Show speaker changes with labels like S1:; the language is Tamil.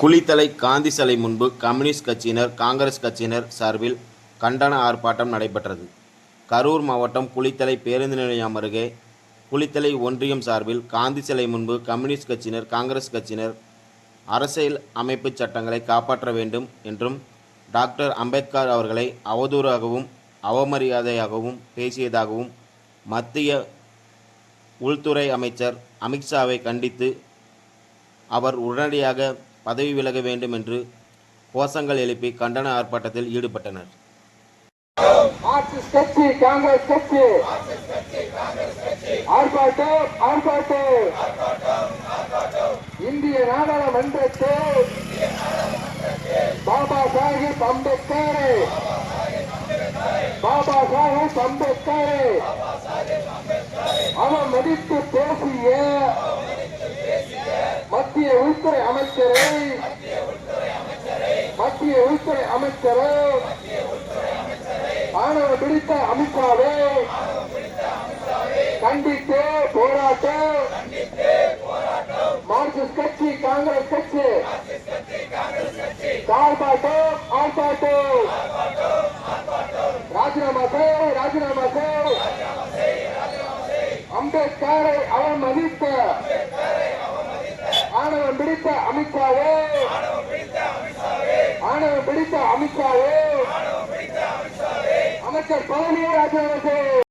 S1: குளித்தலை காந்தி சிலை முன்பு கம்யூனிஸ்ட் கட்சியினர் காங்கிரஸ் கட்சியினர் சார்பில் கண்டன ஆர்ப்பாட்டம் நடைபெற்றது. கரூர் மாவட்டம் குளித்தலை பேருந்து நிலையம் அருகே குளித்தலை ஒன்றியம் சார்பில் காந்தி சிலை முன்பு கம்யூனிஸ்ட் கட்சியினர் காங்கிரஸ் கட்சியினர் அரசியல் அமைப்பு சட்டங்களை காப்பாற்ற வேண்டும் என்றும் டாக்டர் அம்பேத்கர் அவர்களை அவதூறாகவும் அவமரியாதையாகவும் பேசியதாகவும் மத்திய உள்துறை அமைச்சர் அமித்ஷாவை கண்டித்து அவர் உடனடியாக பதவி விலக வேண்டும் என்று கோஷங்கள் எழுப்பி கண்டன ஆர்ப்பாட்டத்தில் ஈடுபட்டனர்.
S2: இந்திய நாடாளுமன்றத்தில் பாபா சாஹிப் அம்பேத்கர். பாபா சாஹிப் அம்பேத்கர். அவன் மதித்து பேசிய மத்திய உள்துறை அமைச்சரை மத்திய உள்துறை அமைச்சரை ஆணவ பிடித்த அமித்ஷாவே கண்டித்து போராட்டம் மார்க்சிஸ்ட் கட்சி காங்கிரஸ் கட்சி ஆர்ப்பாட்டம் ஆர்ப்பாட்டம் ராஜினாமா செய் ராஜினாமா செய் அம்பேத்கரை அவமதித்த ஆணவம் பிடித்த அமித்ஷாவே. ஆணவம் பிடித்த அமித்ஷாவே. அமைச்சர் பழனியை ராஜினாமா செய்